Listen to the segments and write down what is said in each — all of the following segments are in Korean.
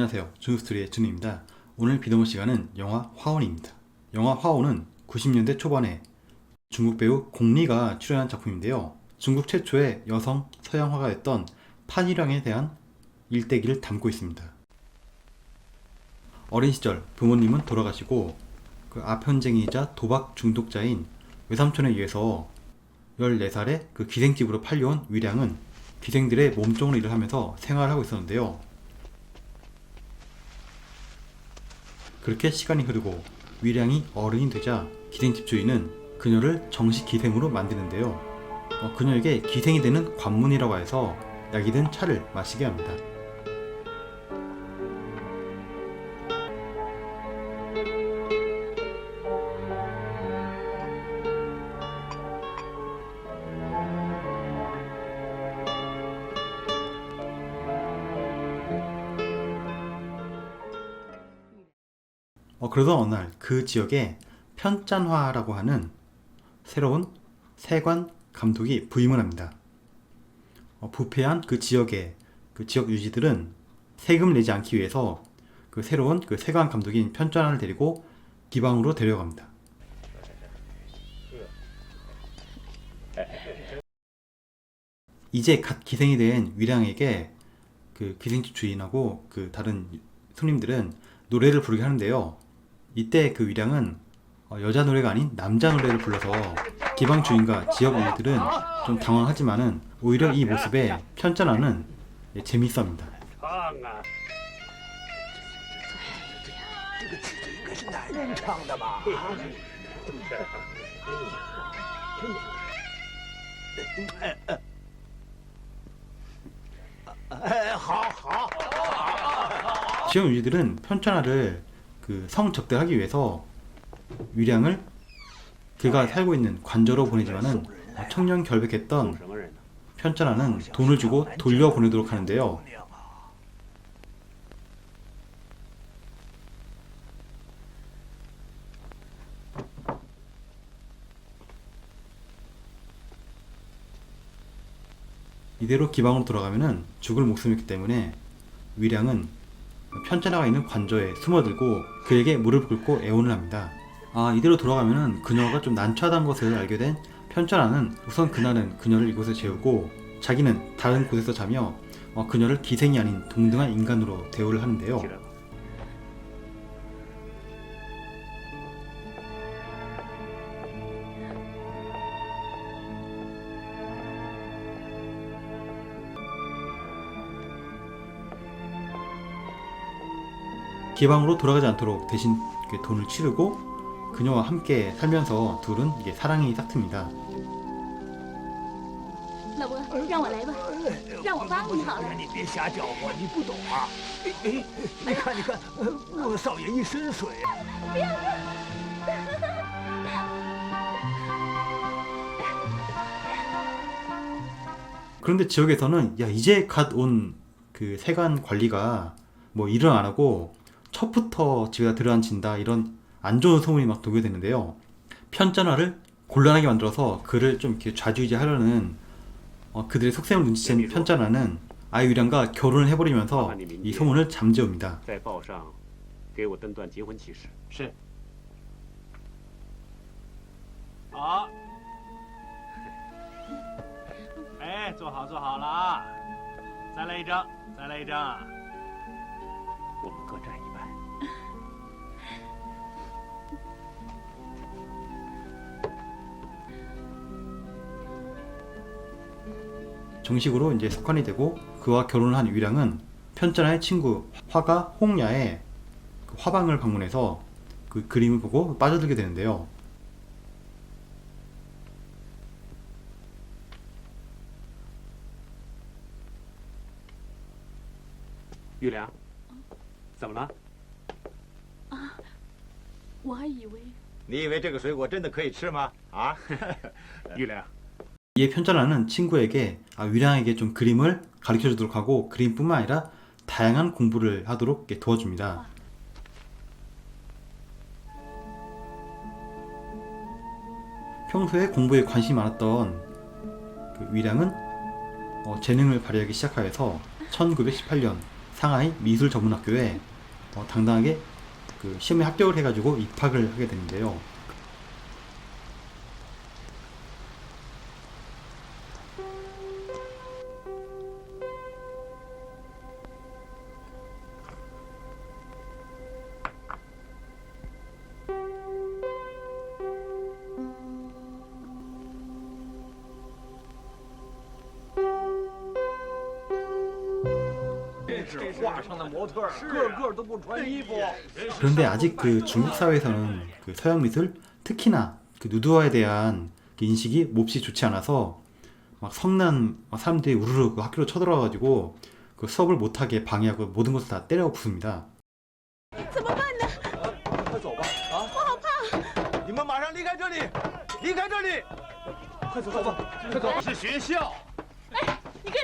안녕하세요. 준스토리의 준우입니다. 오늘 비동호 시간은 영화 화원입니다. 영화 화원은 90년대 초반에 중국 배우 공리가 출연한 작품인데요. 중국 최초의 여성 서양 화가였던 판이량에 대한 일대기를 담고 있습니다. 어린 시절 부모님은 돌아가시고 그 아편쟁이이자 도박 중독자인 외삼촌에 의해서 14살에 그 기생집으로 팔려온 위량은 기생들의 몸종으로 일을 하면서 생활을 하고 있었는데요. 그렇게 시간이 흐르고 위량이 어른이 되자 기생 집 주인은 그녀를 정식 기생으로 만드는데요. 어, 그녀에게 기생이 되는 관문이라고 해서 약이 든 차를 마시게 합니다. 그러던 어느 날 그 지역에 편짠화라고 하는 새로운 세관 감독이 부임을 합니다. 어, 부패한 그 지역의 그 지역 유지들은 세금 내지 않기 위해서 그 새로운 그 세관 감독인 편짠화를 데리고 기방으로 데려갑니다. 이제 갓 기생이 된 위량에게 그 기생집 주인하고 그 다른 손님들은 노래를 부르게 하는데요. 이때 그 위량은 어, 여자 노래가 아닌 남자 노래를 불러서 기방 주인과 지역 언니들은 좀 당황하지만은 오히려 이 모습에 편전하는 예, 재미있어합니다. 지역 유지들은 편천하를 그 성적대하기 위해서 위량을 그가 살고 있는 관저로 보내지만은 어, 청년 결백했던 편찬하는 돈을 주고 돌려보내도록 하는데요. 이대로 기방으로 돌아가면은 죽을 목숨이기 때문에 위량은 편찬화가 있는 관저에 숨어들고 그에게 무릎 꿇고 애원을 합니다. 아 이대로 돌아가면은 그녀가 좀 난처하다는 것을 알게 된 편찬화는 우선 그날은 그녀를 이곳에 재우고 자기는 다른 곳에서 자며 어, 그녀를 기생이 아닌 동등한 인간으로 대우를 하는데요. 기방으로 돌아가지 않도록 대신 돈을 치르고 그녀와 함께 살면서 둘은 이게 사랑이 싹트입니다. 그런데 지역에서는 야 이제 갓 온 그 세관 관리가 뭐 일을 안 하고 첫부터 집에다 들어앉힌다 이런 안 좋은 소문이 막 돌게 되는데요. 편전화를 곤란하게 만들어서 그를 좀 이렇게 좌지우지하려는 어, 그들의 속셈을 눈치챈 편전화는 아이유량과 결혼을 해버리면서 이 소문을 잠재웁니다. 在报上给我登段结婚启事。是。好。哎，坐好，坐好了啊！再来一张，再来一张。我们各占一 정식으로 이제 석관이 되고 그와 결혼을 한 유량은 편전화의 친구 화가 홍야의 그 화방을 방문해서 그 그림을 보고 빠져들게 되는데요. 玉良，怎么了？我还以为你以为这个水果真的可以吃吗？啊？玉良， 이에 편전화는 친구에게 아, 유량에게 좀 그림을 가르쳐 주도록 하고 그림뿐만 아니라 다양한 공부를 하도록 도와줍니다. 평소에 공부에 관심이 많았던 그 위량은 어, 재능을 발휘하기 시작하여서 1918년 상하이 미술 전문학교에 어, 당당하게 그 시험에 합격을 해가지고 입학을 하게 되는데요. 그런데 아직 그 중국 사회에서는 그 서양 미술 특히나 그 누드화에 대한 그 인식이 몹시 좋지 않아서 막 성난 막 사람들이 우르르 그 학교로 쳐들어와가지고 그 수업을 못하게 방해하고 모든 것을 다 때려 부숩니다.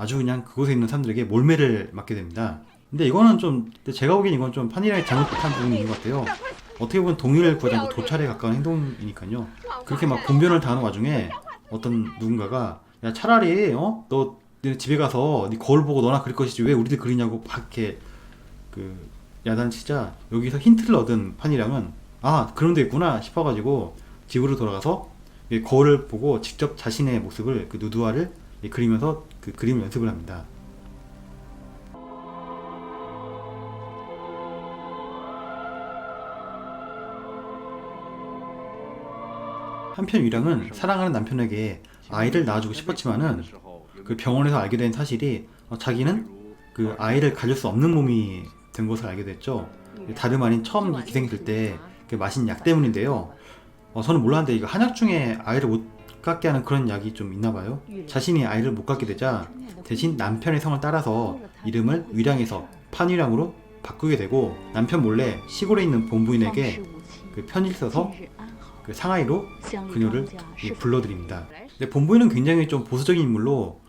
아주 그냥 그곳에 있는 사람들에게 몰매를 맞게 됩니다. 근데 이거는 좀 제가 보기엔 이건 좀 판이랑이 잘못한 있는 것 같아요. 어떻게 보면 동의를 구하지 않고 도찰에 가까운 행동이니까요. 그렇게 막 봉변을 당하는 와중에 어떤 누군가가 야 차라리 어? 너 집에 가서 네 거울 보고 너나 그릴 것이지 왜 우리들 그리냐고 막 이렇게 그 야단치자 여기서 힌트를 얻은 판이랑은 아 그런 데 있구나 싶어가지고 집으로 돌아가서 이 거울을 보고 직접 자신의 모습을 그 누드화를 그리면서 그 그림 연습을 합니다. 한편 유랑은 사랑하는 남편에게 아이를 낳아주고 싶었지만은 그 병원에서 알게 된 사실이 어, 자기는 그 아이를 가질 수 없는 몸이 된 것을 알게 됐죠. 다름 아닌 처음 이 기생일 때그 마신 약 때문인데요. 어, 저는 몰랐는데 이거 한약 중에 아이를 못 갖게 하는 그런 약이 좀 있나 봐요. 자신이 아이를 못 갖게 되자 대신 남편의 성을 따라서 이름을 위량에서 판위량으로 바꾸게 되고 남편 몰래 시골에 있는 본부인에게 그 편지를 써서 그 상하이로 그녀를 이 불러드립니다. 근데 본부인은 굉장히 좀 보수적인 인물로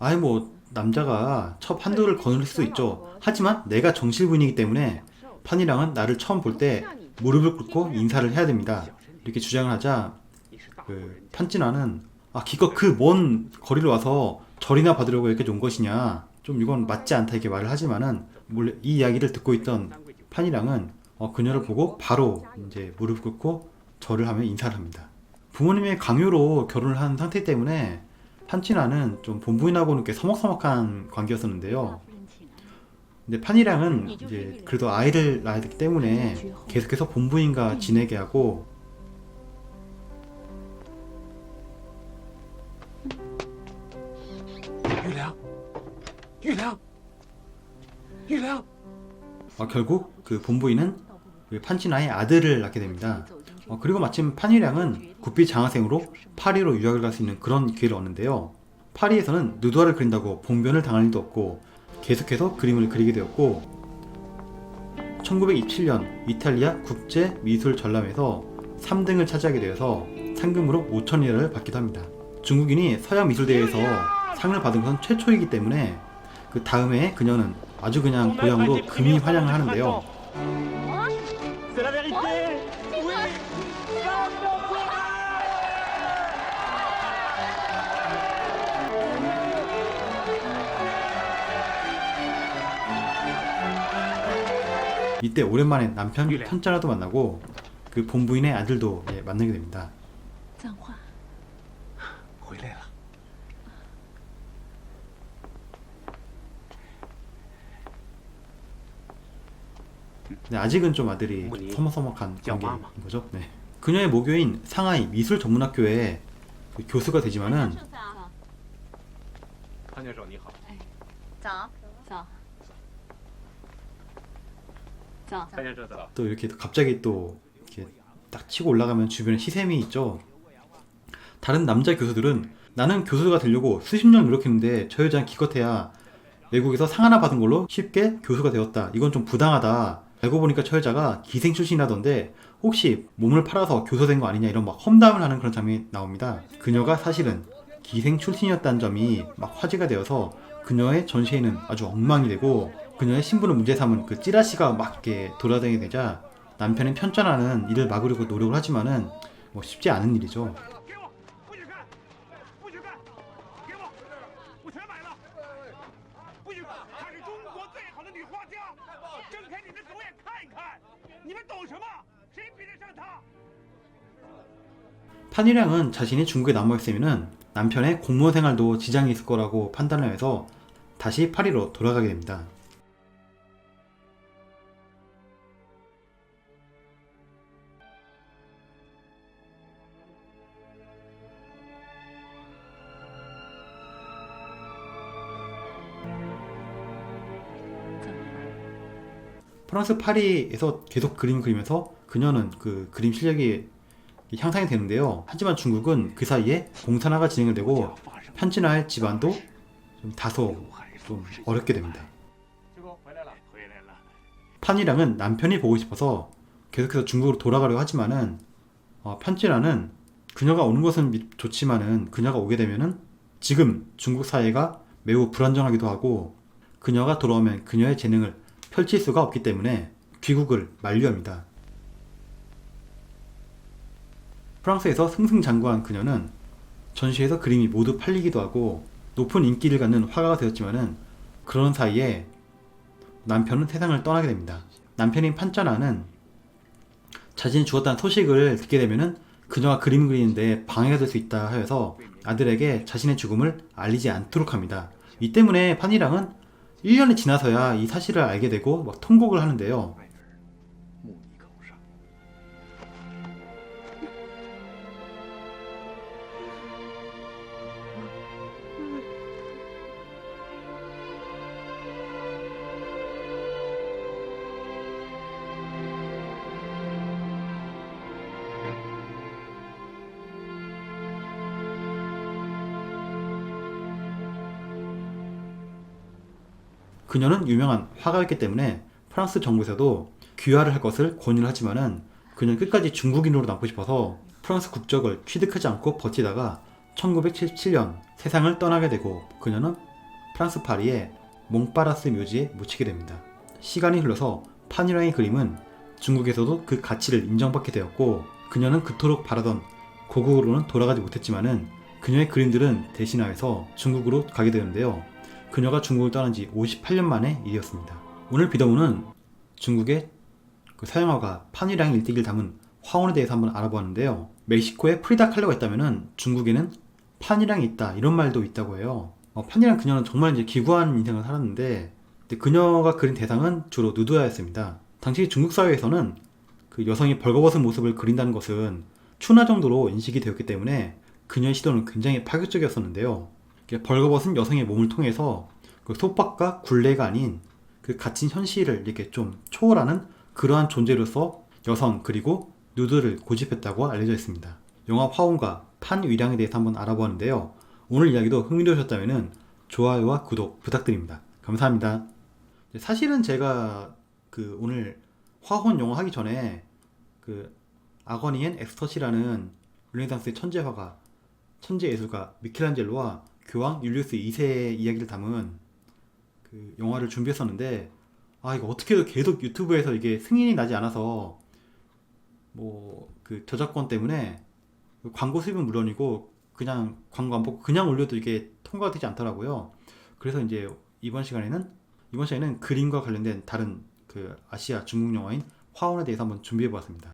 아예 뭐 남자가 첩 한두를 거느릴 수도 있죠. 하지만 내가 정실부인이기 때문에 판이랑은 나를 처음 볼 때 무릎을 꿇고 인사를 해야 됩니다. 이렇게 주장을 하자 그 판진아는 아 기껏 그 먼 거리를 와서 절이나 받으려고 이렇게 온 것이냐 좀 이건 맞지 않다 이렇게 말을 하지만은 몰래 이 이야기를 듣고 있던 판이랑은 어, 그녀를 보고 바로 이제 무릎 꿇고 절을 하며 인사를 합니다. 부모님의 강요로 결혼을 한 상태 때문에 판치나는 좀 본부인하고는 꽤 서먹서먹한 관계였었는데요. 근데 판이랑은 이제 그래도 아이를 낳아야 되기 때문에 계속해서 본부인과 지내게 하고 어, 결국 그 본부인은 그 판치나의 아들을 낳게 됩니다. 어, 그리고 마침 판이량은 구피 장학생으로 파리로 유학을 갈 수 있는 그런 기회를 얻는데요. 파리에서는 누드화를 그린다고 봉변을 당할 일도 없고 계속해서 그림을 그리게 되었고 1927년 이탈리아 국제 미술 전람에서 3등을 차지하게 되어서 상금으로 5천리라를 받기도 합니다. 중국인이 서양 미술대회에서 상을 받은 것은 최초이기 때문에 그 다음에 그녀는 아주 그냥 고향으로 금이 환영을 하는데요. C'est la vérité. Oui. 이때 오랜만에 남편 편짜라도 만나고 그 본부인의 아들도 예, 만나게 됩니다. 근데 아직은 좀 아들이 어머니, 서먹서먹한 영화. 관계인 거죠. 네. 그녀의 모교인 상하이 미술 전문학교에 그 교수가 되지만은 潘教授你好，早早早，潘教授早。 또 이렇게 갑자기 또 이렇게 딱 치고 올라가면 주변에 시샘이 있죠. 다른 남자 교수들은 나는 교수가 되려고 수십 년 노력했는데 저 여자는 기껏해야 외국에서 상 하나 받은 걸로 쉽게 교수가 되었다. 이건 좀 부당하다. 알고 보니까 저 여자가 기생 출신이라던데 혹시 몸을 팔아서 교사된 거 아니냐 이런 막 험담을 하는 그런 장면이 나옵니다. 그녀가 사실은 기생 출신이었다는 점이 막 화제가 되어서 그녀의 전시회는 아주 엉망이 되고 그녀의 신분을 문제 삼은 그 찌라시가 막 이렇게 돌아다니게 되자 남편은 편전하는 이를 막으려고 노력을 하지만은 뭐 쉽지 않은 일이죠. 给我，不许看，不许看，给我，我全买了。不许看，她是中国最好的女画家，睁开你的狗眼看一看，你们懂什么？谁比得上她？ 판이량은 자신이 중국에 남아있으면 남편의 공무원 생활도 지장이 있을 거라고 판단을 해서 다시 파리로 돌아가게 됩니다. 프랑스 파리에서 계속 그림 그리면서 그녀는 그 그림 실력이 향상이 되는데요. 하지만 중국은 그 사이에 공산화가 진행되고 편진화의 집안도 좀 다소 좀 어렵게 됩니다. 판이랑은 남편이 보고 싶어서 계속해서 중국으로 돌아가려고 하지만은 어, 편진화는 그녀가 오는 것은 좋지만은 그녀가 오게 되면은 지금 중국 사회가 매우 불안정하기도 하고 그녀가 돌아오면 그녀의 재능을 펼칠 수가 없기 때문에 귀국을 만류합니다. 프랑스에서 승승장구한 그녀는 전시에서 그림이 모두 팔리기도 하고 높은 인기를 갖는 화가가 되었지만은 그런 사이에 남편은 세상을 떠나게 됩니다. 남편인 판짜나는 자신이 죽었다는 소식을 듣게 되면은 그녀가 그림 그리는데 방해가 될 수 있다 하여서 아들에게 자신의 죽음을 알리지 않도록 합니다. 이 때문에 판이랑은 1년이 지나서야 이 사실을 알게 되고 막 통곡을 하는데요. 그녀는 유명한 화가였기 때문에 프랑스 정부에서도 귀화를 할 것을 권유를 하지만은 그녀는 끝까지 중국인으로 남고 싶어서 프랑스 국적을 취득하지 않고 버티다가 1977년 세상을 떠나게 되고 그녀는 프랑스 파리의 몽파라스 묘지에 묻히게 됩니다. 시간이 흘러서 파니랑의 그림은 중국에서도 그 가치를 인정받게 되었고 그녀는 그토록 바라던 고국으로는 돌아가지 못했지만은 그녀의 그림들은 대신하여서 중국으로 가게 되는데요. 그녀가 중국을 떠난 지 58년 만의 일이었습니다. 오늘 비더문은 중국의 그 서양화가 판이랑 일대기를 담은 화원에 대해서 한번 알아보았는데요. 멕시코에 프리다 칼로가 있다면은 중국에는 판이랑이 있다 이런 말도 있다고 해요. 어, 판이랑 그녀는 정말 이제 기구한 인생을 살았는데 그녀가 그린 대상은 주로 누드화였습니다. 당시 중국 사회에서는 그 여성이 벌거벗은 모습을 그린다는 것은 추나 정도로 인식이 되었기 때문에 그녀의 시도는 굉장히 파격적이었었는데요. 벌거벗은 여성의 몸을 통해서 그 속박과 굴레가 아닌 그 갇힌 현실을 이렇게 좀 초월하는 그러한 존재로서 여성 그리고 누드를 고집했다고 알려져 있습니다. 영화 화원과 판위량에 대해서 한번 알아보았는데요. 오늘 이야기도 흥미로우셨다면 좋아요와 구독 부탁드립니다. 감사합니다. 사실은 제가 그 오늘 화혼 영화 하기 전에 그 아거니엔 엑스터시라는 르네상스의 천재 화가 천재 예술가 미켈란젤로와 교황 율리우스 2세의 이야기를 담은 그 영화를 준비했었는데 아 이거 어떻게 해도 계속 유튜브에서 이게 승인이 나지 않아서 뭐 그 저작권 때문에 그 광고 수입은 물론이고 그냥 광고 안 보고 그냥 올려도 이게 통과가 되지 않더라고요. 그래서 이제 이번 시간에는 이번 시간에는 그림과 관련된 다른 그 아시아 중국 영화인 화원에 대해서 한번 준비해 보았습니다.